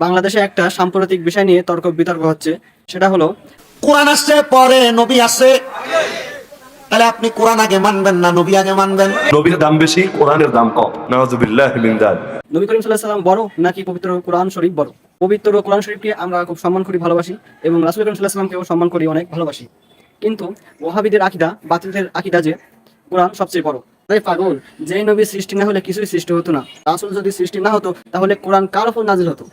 বাংলাদেশে একটা সাম্প্রতিক বিষয় নিয়ে তর্ক বিতর্ক হচ্ছে সেটা হলো কোরআন আসছে পরে নবী আসছে তাহলে আপনি কোরআন আগে মানবেন না নবী আগে মানবেন? নবীর দাম বেশি কোরআনের দাম কম। নওয়াজুবিল্লাহ মিন যালিক। নবী করিম সাল্লাহ সাল্লাম বড় নাকি পবিত্র কোরআন শরীফ বড়? পবিত্র কোরআন শরীফকে আমরা খুব সম্মান করি ভালোবাসি এবং রাসুল করিম সাল্লাহ সাল্লামকেও সম্মান করি অনেক ভালোবাসি। কিন্তু ওহাবিদের আকিদা বাতিলদের আকিদা যে কোরআন সবচেয়ে বড়। তাই পাগল যে নবী সৃষ্টি না হলে কিছুই সৃষ্টি হতো না। রাসুল যদি সৃষ্টি না হতো তাহলে কোরআন কার ওপর নাজিল হতো?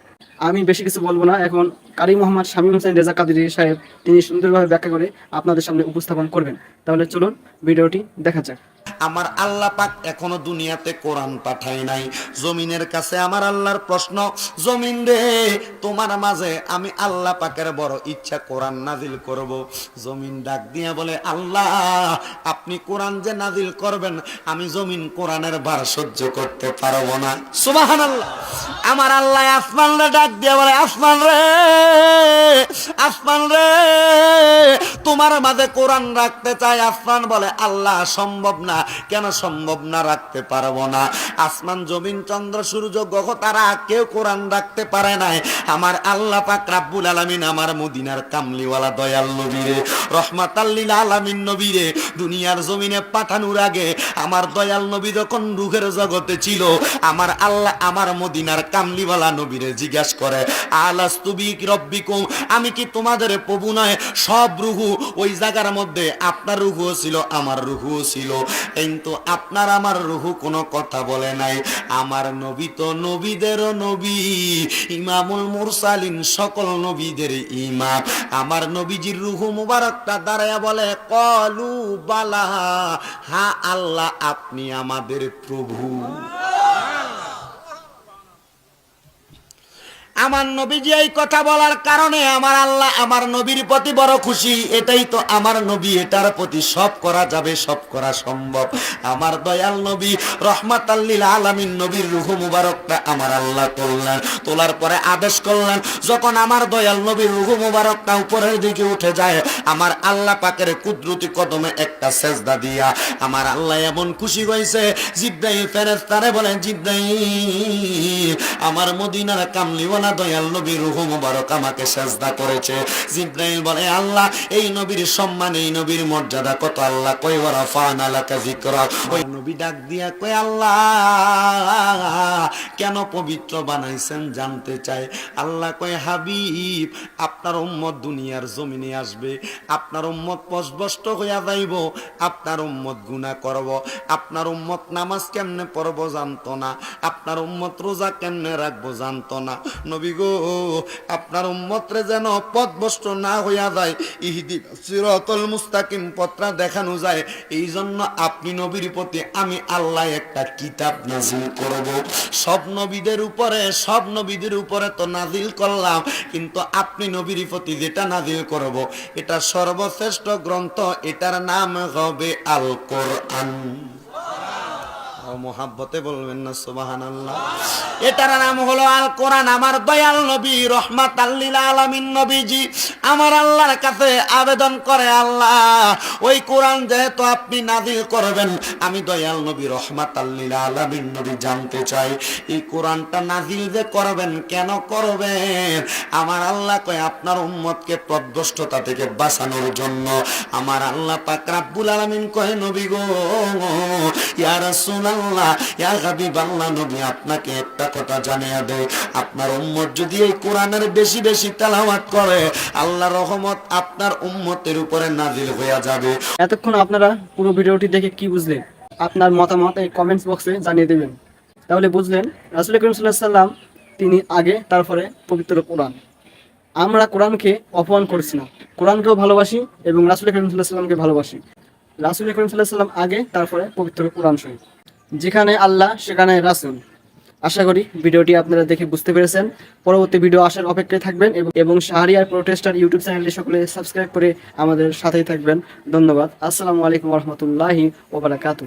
আমি বেশি কিছু বলব না। এখন কারি মোহাম্মদ শামীম হোসেন রেজা কাদিরি সাহেব, তিনি সুন্দরভাবে ব্যাখ্যা করে আপনাদের সামনে উপস্থাপন করবেন। তাহলে চলুন, ভিডিওটি দেখা যাক। আমার আল্লাহ পাক এখনও দুনিয়াতে কোরআন পাঠায় নাই। জমিনের কাছে আমার আল্লাহর প্রশ্ন, জমিন রে, তোমার মাঝে আমি আল্লাহ পাকের বড় ইচ্ছা কোরআন নাজিল করব। জমিন ডাক দিয়া বলে, আল্লাহ, আপনি কোরআন যে নাজিল করবেন, আমি জমিন কোরআনের ভার সহ্য করতে পারব না। সুবাহান আল্লাহ আমার আল্লাহ আসমান রে ডাক দিয়া বলে, আসমান রে আসমান রে, তোমার মাঝে কোরআন রাখতে চাই। আসমান বলে, আল্লাহ, সম্ভব না। কেন সম্ভব না রাখতে পারব না? আসমান, জমিন, চন্দ্র, সূর্য, গ্রহ, তারা কেউ কোরআন রাখতে পারে নাই। আমার আল্লাহ পাক রাব্বুল আলামিন আমার মদিনার কামলিওয়ালা দয়াল নবীরে রহমাতাল্লিল আলামিন নবীরে, দুনিয়ার জমিনে পাঠানোর আগে আমার দয়াল নবী যখন রুহের জগতে ছিল, আমার আল্লাহ আমার মদিনার কামলিওয়ালা নবীরে জিজ্ঞাস করে আলাস্তুবি রব্বিকুম? আমি কি তোমাদের প্রভু নয়? সব রুহু ওই জায়গার মধ্যে আপনার রুহুও ছিল, আমার রুহুও ছিল। কিন্তু আপনার আমার রুহু কোনো কথা বলে নাই। আমার নবী তো নবীদেরও নবী, ইমামুল মুরসালিন সকল নবীদের ইমাম। আমার নবীজির রুহু মুবারকটা দাঁড়ায় বলে, কলু বালা, হা আল্লাহ, আপনি আমাদের প্রভু। আমার নবীজি এই কথা বলার কারণে আমার আল্লাহ আমার নবীর প্রতি বড় খুশি। এটাই তো আমার নবী, এটার প্রতি সব করা যাবে, সব করা সম্ভব। আমার দয়াল নবী রহমাত আলামিন নবীর রুহু মুবারকটা আমার আল্লাহ তুললেন তোলার পরে আদেশ করলেন। যখন আমার দয়াল নবীর রুহু মুবারকটা উপরের দিকে উঠে যায়, আমার আল্লাহ পাকের কুদরতি কদমে একটা সেজদা দিয়া আমার আল্লাহ এমন খুশি হয়েছে জিব্রাইল ফেরেস্তারে বলেন, জিব্রাইল, আমার মদিনার কামলিওয়ালা দয়াল রুহ মুবারক আমাকে সেজদা করেছে। জিব্রাইল বলে, আল্লাহ, এই নবীর সম্মান, এই নবীর মর্যাদা কত আল্লাহ? কই ওরা যিকরা। ওই নবী ডাক দিয়া কই আল্লাহ, কেন পবিত্র বানাইছেন জানতে চাই? আল্লাহ কয়, হাবিব, আপনার উম্মত দুনিয়ার জমিনে আসবে। আপনার উম্মত পসবষ্ট হইয়া যাইব। আপনার উম্মত গুনাহ করব। আপনার উম্মত নামাজ কেমনে পড়ব জানতো না। আপনার উম্মত রোজা কেমনে রাখব জানতো না। নবী গো, আপনার উম্মতরে যেন পথভ্রষ্ট না হইয়া যায় ইহদি সিরাতাল মুস্তাকিম পত্রা দেখানো যায়। এই জন্য আপনি নবীর প্রতি আমি আল্লাহ একটা কিতাব নাজিল করব। সব নবীদের উপরে, সব নবীদের উপরে তো নাজিল করলাম, কিন্তু আপনি নবীর প্রতি যেটা নাজিল করব, এটা সর্বশ্রেষ্ঠ গ্রন্থ, এটার নাম হবে আল কোরআন মোহাব্বতে বলবেন না সুবাহান আল্লাহ এটার নাম হলো আল কোরআন আমার দয়াল নবী রহমাত আল্লিল আলামিন নবীজি, আমার আল্লাহর কাছে আবেদন করে, আল্লাহ, ওই কোরআন যেহেতু আপনি নাজিল করবেন, আমি দয়াল নবী রহমাত আল্লিল আলামিন নবী জানতে চাই, এই কোরআনটা নাজিল যে করবেন, কেন করবেন? আমার আল্লাহ কয়, আপনার উম্মতকে পদভ্রষ্টতা থেকে বাঁচানোর জন্য। আমার আল্লাহ পাক রাব্বুল আলামিন কয়, নবী গো, ইয়া আপনাকে একটা কথা জানিয়ে দেয় আপনার উম্মত যদি এই কোরআনের বেশি বেশি করে, আল্লাহ রহমত আপনার উম্মতের উপরে নাজিল যাবে। এতক্ষণ আপনারা পুরো ভিডিওটি দেখে কি বুঝলেন? আপনার মতামত এই কমেন্টস বক্সে জানিয়ে দেবেন। তাহলে বুঝলেন, রাসুল তিনি আগে, তারপরে পবিত্র কোরআন। আমরা কোরআনকে অপমান করছি না। কোরআনকেও ভালোবাসি এবং রাসুল সাল্লামকে ভালোবাসি। রাসুল সাল্লাম আগে, তারপরে পবিত্র কোরআন শরীফ। যেখানে আল্লাহ, সেখানে রাসুল। আশা করি ভিডিওটি আপনারা দেখে বুঝতে পেরেছেন। পরবর্তী ভিডিও আসার অপেক্ষায় থাকবেন এবং- শাহরিয়ার প্রোটেস্টার ইউটিউব চ্যানেলটি সকলে সাবস্ক্রাইব করে আমাদের সাথেই থাকবেন। ধন্যবাদ। আসসালামু আলাইকুম রহমতুল্লাহি ওবারাকাতু